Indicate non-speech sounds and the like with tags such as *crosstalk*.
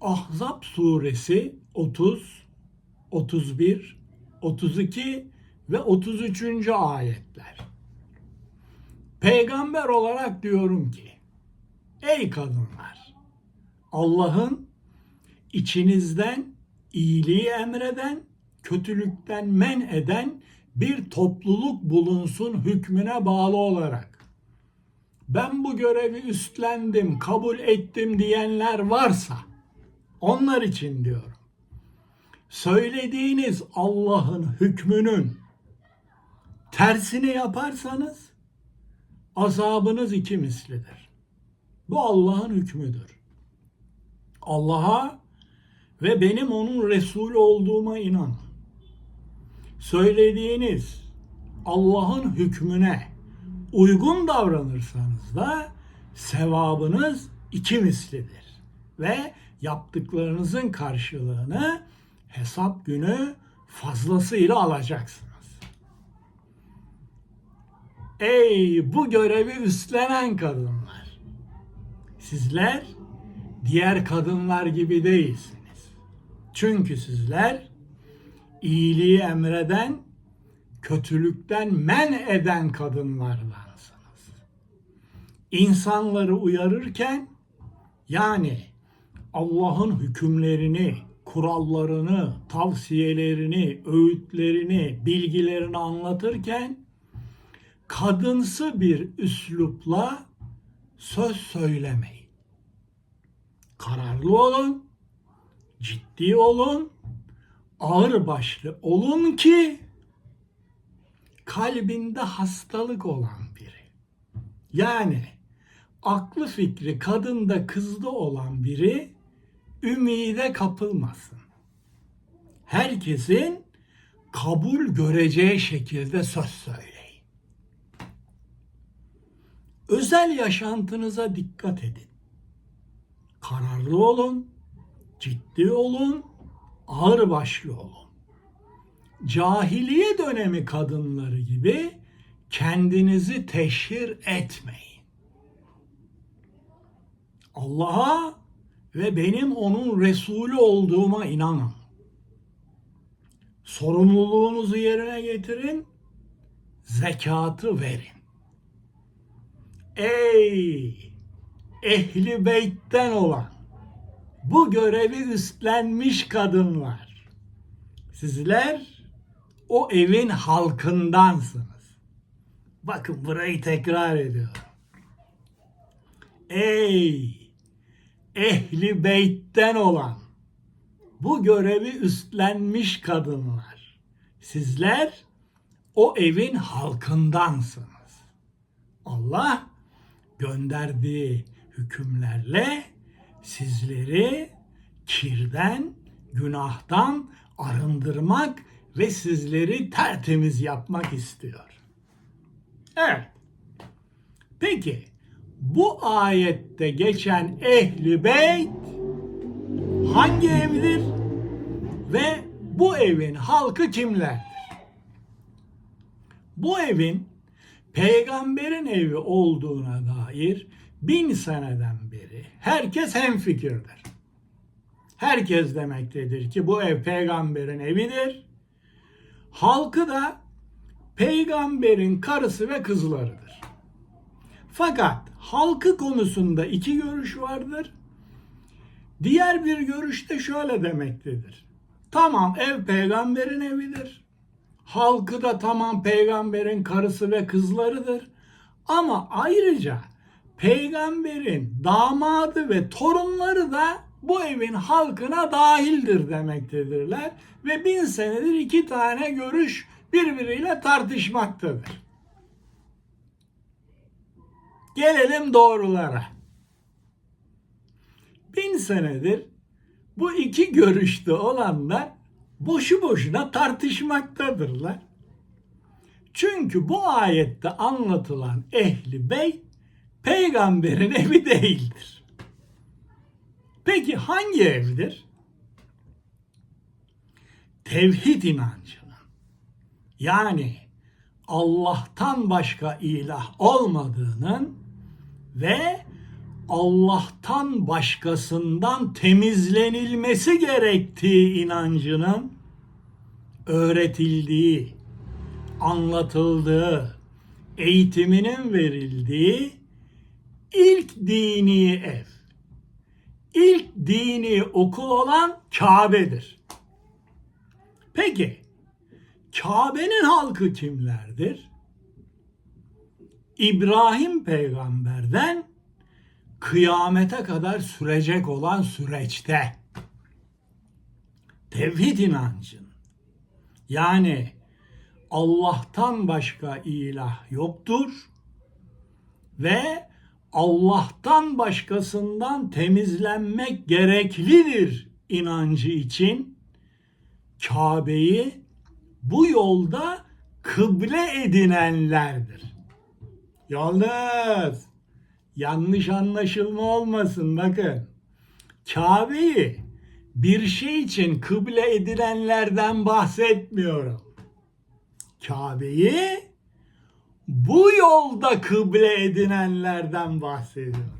Ahzab suresi 30, 31, 32 ve 33. ayetler. Peygamber olarak diyorum ki, ey kadınlar, Allah'ın içinizden iyiliği emreden, kötülükten men eden bir topluluk bulunsun hükmüne bağlı olarak. Ben bu görevi üstlendim, kabul ettim diyenler varsa onlar için diyorum. Söylediğiniz Allah'ın hükmünün tersini yaparsanız azabınız iki mislidir. Bu Allah'ın hükmüdür. Allah'a ve benim onun Resulü olduğuma inanın. Söylediğiniz Allah'ın hükmüne uygun davranırsanız da sevabınız iki mislidir. Ve yaptıklarınızın karşılığını hesap günü fazlasıyla alacaksınız. Ey bu görevi üstlenen kadınlar! Sizler diğer kadınlar gibi değilsiniz. Çünkü sizler iyiliği emreden, kötülükten men eden kadınlardansınız. İnsanları uyarırken yani Allah'ın hükümlerini, kurallarını, tavsiyelerini, öğütlerini, bilgilerini anlatırken kadınsı bir üslupla söz söylemeyin. Kararlı olun, ciddi olun, ağır başlı olun ki kalbinde hastalık olan biri. Yani aklı fikri kadında kızda olan biri ümide kapılmasın. Herkesin kabul göreceği şekilde söz söyleyin. Özel yaşantınıza dikkat edin. Kararlı olun, ciddi olun, ağır başlı olun. Cahiliye dönemi kadınları gibi kendinizi teşhir etmeyin. Allah'a ve benim onun Resulü olduğuma inanın. Sorumluluğunuzu yerine getirin, zekatı verin. Ey ehli beytten olan bu görevi üstlenmiş kadınlar. Sizler o evin halkındansınız. Bakın burayı tekrar ediyorum. Ey ehli beytten olan bu görevi üstlenmiş kadınlar. Sizler o evin halkındansınız. Allah gönderdiği hükümlerle sizleri kirden, günahtan arındırmak ve sizleri tertemiz yapmak istiyor. Evet. Peki bu ayette geçen ehli beyt hangi evdir ve bu evin halkı kimlerdir? Bu evin peygamberin evi olduğuna dair bin seneden beri herkes hemfikirdir. Herkes demektedir ki bu ev peygamberin evidir. Halkı da peygamberin karısı ve kızlarıdır. Fakat halkı konusunda iki görüş vardır. Diğer bir görüş de şöyle demektedir. Tamam ev peygamberin evidir. Halkı da tamam peygamberin karısı ve kızlarıdır. Ama ayrıca peygamberin damadı ve torunları da bu evin halkına dahildir demektedirler. Ve bin senedir iki tane görüş birbiriyle tartışmaktadır. Gelelim doğrulara. Bin senedir bu iki görüşte olanlar boşu boşuna tartışmaktadırlar. Çünkü bu ayette anlatılan ehli bey peygamberin *laughs* evi değildir. Peki hangi evdir? Tevhid inancının yani Allah'tan başka ilah olmadığının ve Allah'tan başkasından temizlenilmesi gerektiği inancının öğretildiği, anlatıldığı, eğitiminin verildiği ilk dini ev, ilk dini okul olan Kabe'dir. Peki, Kabe'nin halkı kimlerdir? İbrahim peygamberden kıyamete kadar sürecek olan süreçte tevhid inancın yani Allah'tan başka ilah yoktur ve Allah'tan başkasından temizlenmek gereklidir inancı için Kabe'yi bu yolda kıble edinenlerdir. Yalnız yanlış anlaşılma olmasın bakın. Kabe'yi bir şey için kıble edilenlerden bahsetmiyorum. Kabe'yi bu yolda kıble edinenlerden bahsediyorum.